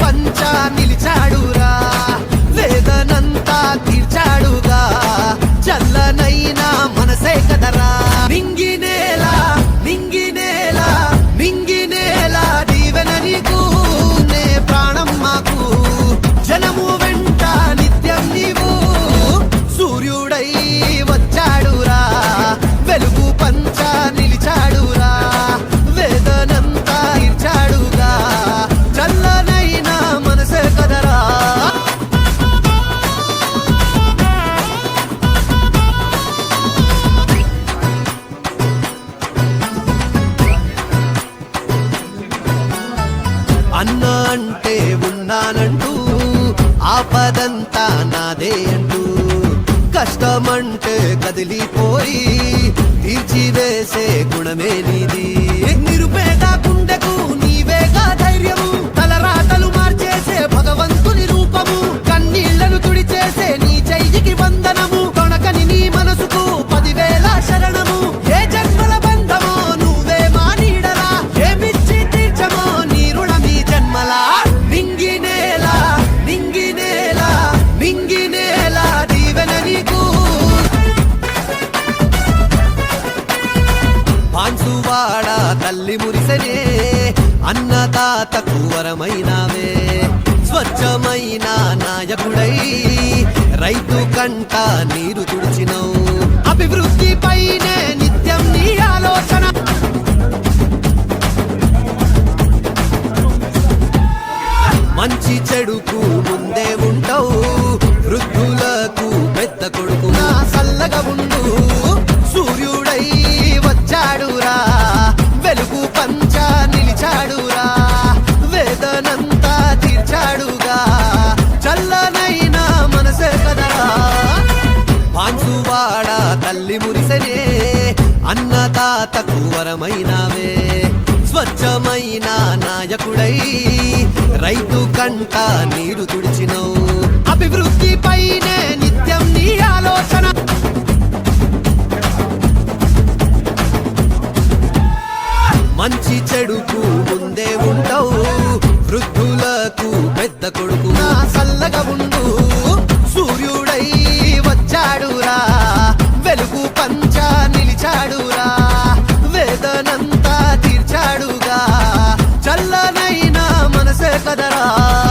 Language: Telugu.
పంచా నిలిచాడురా వేదనంతా తీర్చాడుగా చల్లనైనా మనసే కదరా. నింగి నేల నింగి నేల నింగి నేల దీవెన నీకు నే ప్రాణం మాకు. జనము వెంట నిత్యం నీవు సూర్యుడై వచ్చాడురా. అన్న అంటే ఉన్నానంటూ ఆపదంతా నాదే అంటూ కష్టమంటే కదిలిపోయి తీర్చివేసే గుణమే నీది. తల్లి మురిసనే అన్నదాతకు వరమైనావే స్వచ్ఛమైన నాయకుడై రైతు కంట నీరు తుడిచినవు. అభివృద్ధి పైనే నిత్యం నీ ఆలోచన. మంచి చెడుకు ముందే తల్లి మురిసనే అన్నదాతకు వరమైనావే స్వచ్ఛమైన నాయకుడై. రైతు కంట నీరు తుడిచినవు. అభివృద్ధి పైనే నిత్యం నీ ఆలోచన. మంచి చెడుకు ముందే ఉండవు వృద్ధులకు పెద్ద కొడుకు. నా సల్లగా ఉండు. قدرات